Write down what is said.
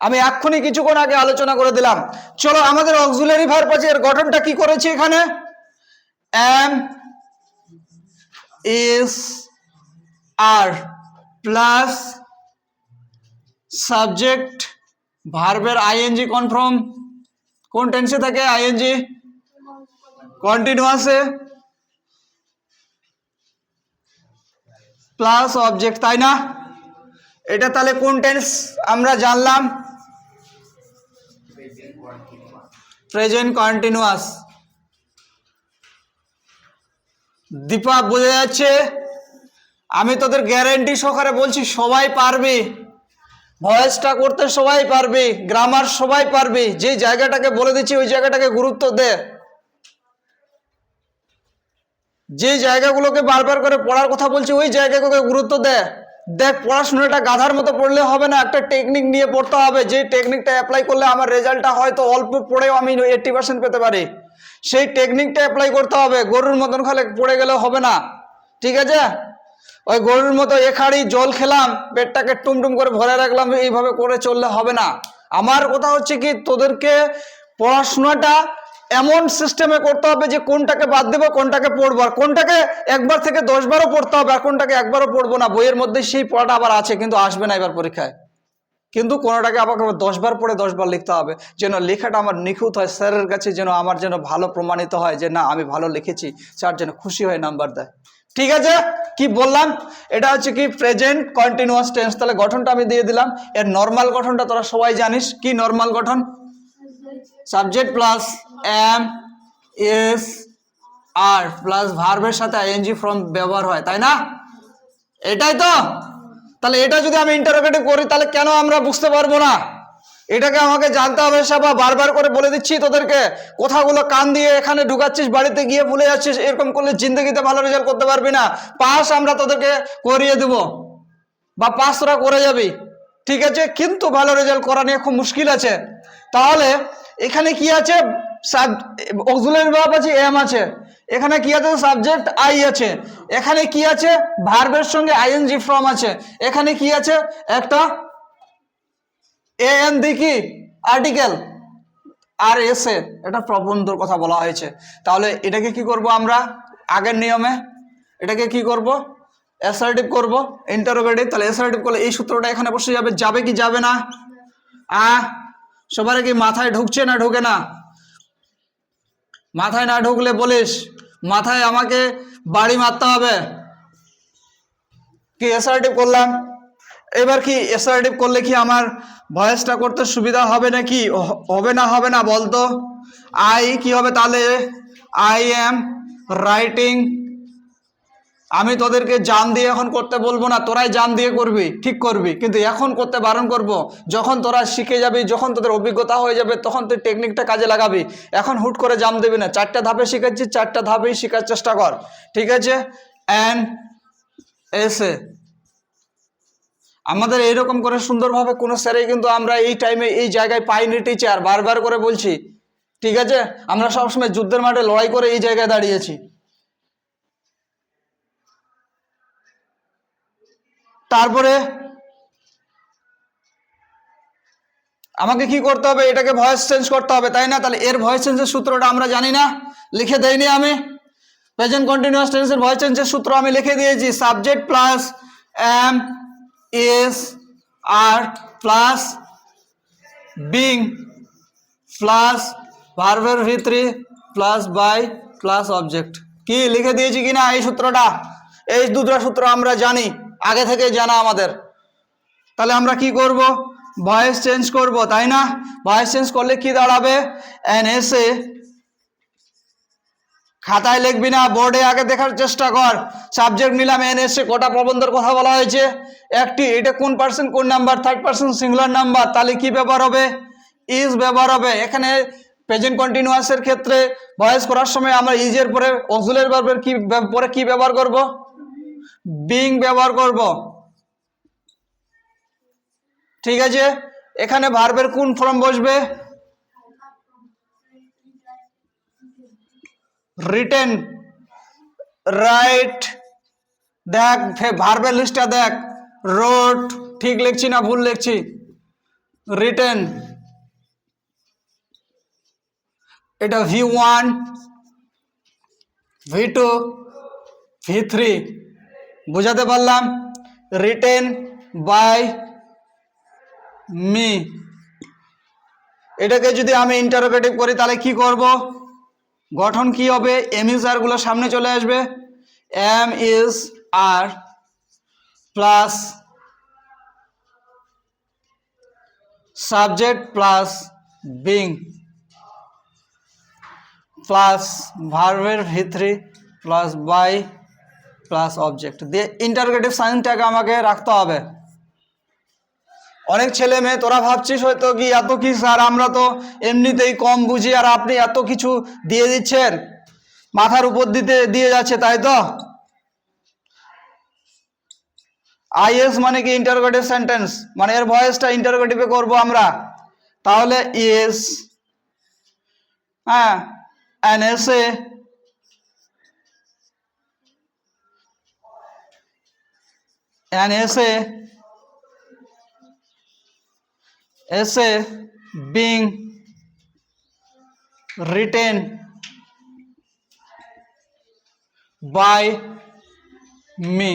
আমি এক্ষুনি কিছুক্ষণ আগে আলোচনা করে দিলাম। চলো আমাদের অক্সিলারি ভার্ব আছে, এর গঠনটা কি করেছি এখানে? Am is are plus subject ভার্বের আইএনজি কনফার্ম কোন টেন্সে থাকে আইএনজি কন্টিনিউয়াসে প্লাস অবজেক্ট তাই না? এটা তাহলে কোন টেন্স আমরা জানলাম। প্রেজেন্ট কন্টিনিউয়াস দীপা, বোঝা যাচ্ছে? আমি তোদের গ্যারেন্টি সহকারে বলছি, সবাই পারবে। ভয়েসটা করতে সবাই পারবে গ্রামার সবাই পারবে। যে জায়গাটাকে বলে দিচ্ছি, ওই জায়গাটাকে গুরুত্ব দে। যে জায়গাগুলোকে বারবার করে পড়ার কথা বলছি, ওই জায়গাগুলোকে গুরুত্ব দে। দেখ, পড়াশোনাটা গাধার মতো পড়লে হবে না, একটা টেকনিক নিয়ে পড়তে হবে। যে টেকনিকটা অ্যাপ্লাই করলে আমার রেজাল্টটা হয়তো অল্প পড়েও আমি এইট্টি পার্সেন্ট পেতে পারি। সেই টেকনিকটা অ্যাপ্লাই করতে হবে, গরুর মতন খালে পড়ে গেলে হবে না। ঠিক আছে? ওই গরুর মতো এখাড়ি জল খেলাম, পেটটাকে টুমটুম করে ভরে রাখলাম, এইভাবে করে চললে হবে না। আমার কথা হচ্ছে কি, তোদেরকে পড়াশোনাটা এমন সিস্টেমে করতে হবে যে কোনটাকে বাদ দেবো, কোনটাকে পড়ব। আর কোনটাকে একবার থেকে দশবারও পড়তে হবে আর কোনটাকে একবারও পড়ব না। বইয়ের মধ্যে সেই পড়াটা আবার আছে, কিন্তু আসবে না এবার পরীক্ষায়। কিন্তু কোনোটাকে আমাকে দশবার পড়ে দশবার লিখতে হবে। যেন লেখাটা আমার নিখুঁত হয়, স্যারের কাছে যেন আমার যেন ভালো প্রমাণিত হয় যে, না, আমি ভালো লিখেছি। স্যার যেন খুশি হয়ে নাম্বার দেয়। ঠিক আছে? কি বললাম? এটা হচ্ছে কি প্রেজেন্ট কন্টিনিউয়াস টেন্স তাহলে গঠনটা আমি দিয়ে দিলাম। এর নর্মাল গঠনটা তোরা সবাই জানিস। কি নর্মাল গঠন? Subject plus am is are plus ভার্বের সাথে আইএনজি ফর্ম ব্যবহার হয়, তাই না? এটাই তো। তাহলে এটা যদি আমি ইন্টারোগেটিভ করি, তাহলে কেন আমরা বুঝতে পারব না? এটাকে আমাকে জানতে হবে সাবা, বারবার করে বলে দিচ্ছি তোদেরকে, কথাগুলো কান দিয়ে এখানে ঢুকাচ্ছিস, বাড়িতে গিয়ে ভুলে যাচ্ছিস, এরকম করলে জিন্দগিতে ভালো রেজাল্ট করতে পারবি না। পাস আমরা তোদেরকে করিয়ে দেব। বা পাস তোরা করে যাবি। ঠিক আছে? কিন্তু ভালো রেজাল্ট করা নিয়ে খুব মুশকিল আছে। তাহলে এখানে কি আছে? অক্সিলারি ভার্ব আছে, এম আছে। এখানে কি আছে? সাবজেক্ট আই আছে। এখানে কি আছে? ভার্বের সঙ্গে আইএনজি ফর্ম আছে। এখানে কি আছে? একটা এ এন দি কি? আর্টিকেল আর এস এ এটা প্রবন্ধর কথা বলা হয়েছে। তাহলে এটাকে কি করব আমরা? আগের নিয়মে এটাকে কি করব? অ্যাসার্টিভ করব ইন্টারোগেটিভ তাহলে অ্যাসার্টিভ করলে এই সূত্রটা এখানে বসে যাবে। যাবে কি যাবে না? আ, সবার কি মাথায় ঢুকছে না ঢুকে না? মাথায় না ঢুকলে বলিস, মাথায় আমাকে বাড়ি মারতে হবে। কি এসআরটিভ করলাম? এবার কি এসআরটিভ করলে কি আমার ভয়েসটা করতে সুবিধা হবে নাকি? হবে না হবে না বলতো? আই কি হবে তাহলে? আই এম রাইটিং আমি তোদেরকে জান দিয়ে এখন করতে বলব না, তোরাই জান দিয়ে করবি, ঠিক করবি, কিন্তু এখন করতে বারণ করব। যখন তোরা শিখে যাবি, যখন তোদের অভিজ্ঞতা হয়ে যাবে, তখন তুই টেকনিকটা কাজে লাগাবি। এখন হুট করে জাম দেবি না, চারটা ধাপে শিখাচ্ছি চারটা ধাপেই শেখার চেষ্টা কর, ঠিক আছে? অ্যান্ড এসে আমাদের এইরকম করে সুন্দরভাবে কোনো স্যারে কিন্তু আমরা এই টাইমে এই জায়গায় পাইনি টিচার বারবার করে বলছি, ঠিক আছে? আমরা সবসময় যুদ্ধের মাঠে লড়াই করে এই জায়গায় দাঁড়িয়েছি। তারপরে আমাকে কি করতে হবে? এটাকে ভয়েস চেঞ্জ করতে হবে, তাই না? তাহলে এর ভয়েস চেঞ্জের সূত্রটা আমরা জানি না, লিখে দেইনি আমি। প্রেজেন্ট কন্টিনিউয়াস টেন্সের ভয়েস চেঞ্জের সূত্র আমি লিখে দিয়েছি subject plus am is are plus being plus ভার্বের ভিতরে প্লাস বাই প্লাস অবজেক্ট কি, লিখে দিয়েছি কিনা এই সূত্রটা? এই দুটো সূত্র আমরা জানি। আগে থেকে জানা আমাদের। তাহলে আমরা কি করব? ভয়েস চেঞ্জ করব, তাই না? ভয়েস চেঞ্জ করলে কি দাঁড়াবে? এন এসে খাতায় লিখবি না বোর্ডে আগে দেখার চেষ্টা কর। সাবজেক্ট নিলাম এন এসে কটা প্রবন্ধের কথা বলা হয়েছে? একটি, এটা কোন পার্সেন্ট কোন number third person singular number তাহলে কি ব্যবহার হবে? ইজ ব্যবহার হবে। এখানে প্রেজেন্ট কন্টিনিউয়াসের ক্ষেত্রে ভয়েস করার সময় আমরা ইজের পরে অক্সুলের ভার্বের কি, পরে কি ব্যবহার করব? বিং ব্যবহার করব। ঠিক আছে? এখানে ভার্বের কোন ফর্ম বসবে? রিটেন রাইট দেখ ভার্বের লিস্টটা দেখ। রোড ঠিক লিখছি না ভুল লিখছি? রিটেন এটা V one V two V three বোঝাতে পারলাম? রিটেন বাই মি এটাকে যদি আমি ইন্টারোগেটিভ করি, তাহলে কি করব? গঠন কি হবে? এম ইজ আরগুলো সামনে চলে আসবে। Am is are plus subject plus being plus ভার্বের ভিত্রি প্লাস বাই প্লাস অবজেক্ট দিয়ে ইন্টারগেটিভ সাইনটাকে আমাকে রাখতে হবে। অনেক ছেলে মেয়ে, তোরা ভাবছিস হয়তো কি এত কি স্যার, আমরা তো এমনিতেই কম বুঝি আর আপনি এত কিছু দিয়ে দিচ্ছেন, মাথার উপর দিতে, দিয়ে যাচ্ছে, তাই তো? আইএস মানে কি ইন্টারোগেটিভ সেন্টেন্স মানে এর ভয়েসটা ইন্টারোগেটিভে করব আমরা। তাহলে ইএস হ্যাঁ অ্যান এসে অ্যান এসে এসে বিং written by me